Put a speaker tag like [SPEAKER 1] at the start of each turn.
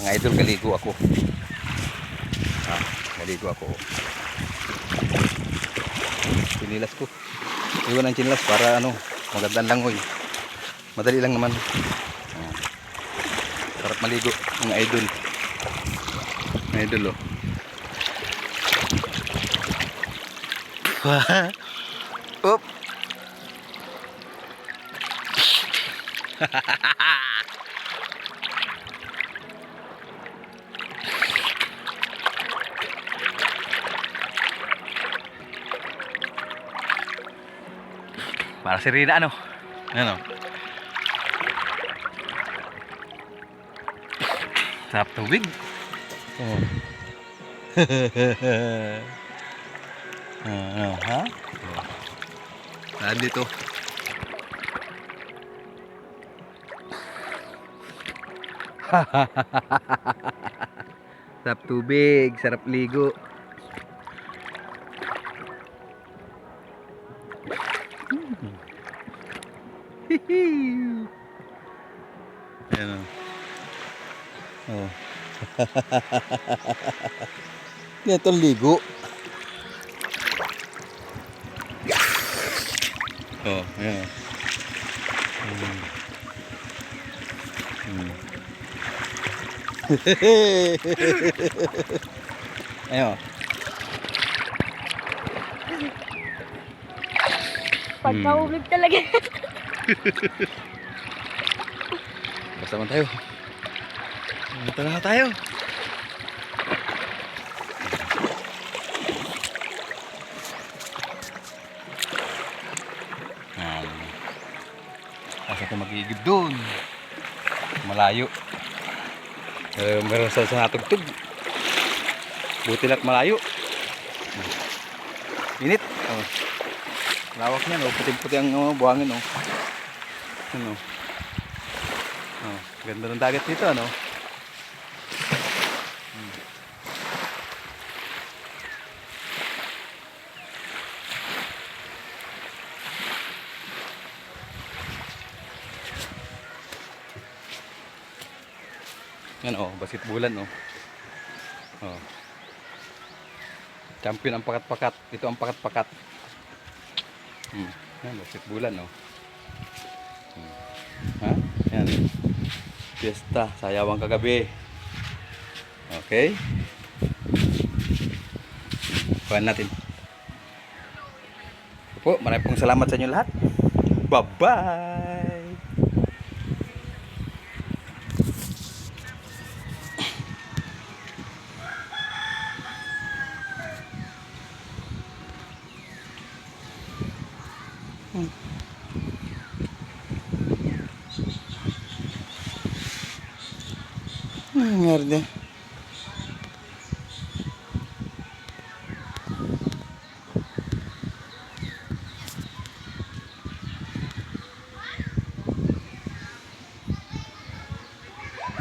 [SPEAKER 1] Mga idol, kaligo ako. Ah, kaligo ako. Sinilas ko. Iwan ang chinilas para ano, magandang langoy. Madali lang naman. Ah. Maligo, mga idol. Mga idol, oh. Up. Para si Rina ano? Ano? Sarap tubig. Oh. ano, ha? Saan dito? sarap tubig, sarap ligo. Ayan o. Oh. Ito ligo. Oh, ayan o. Hmm. Hmm.
[SPEAKER 2] Pagkahulog talaga.
[SPEAKER 1] Basta man tayo. Punta na tayo. Asa ko magigib doon? Malayo. Eh, meron sa sa natugtog. Buti lang malayo. Init. Oh. Lawak niya, no? Puting-puti ang oh, buhangin, oh. Ano? Oh, ganda ng dagat dito, ano? Hmm. Yan oh, basketbulan oh. Oh. Champion ang pakat-pakat. Ito ang pakat-pakat. Hmm. Yan, basketbulan oh. Hmm. Ha? Yan. Fiesta, sayawang kagabi. Okay? Kuhan natin. Po, maraming pong salamat sa inyo lahat. Bye-bye! Ang nangyari din?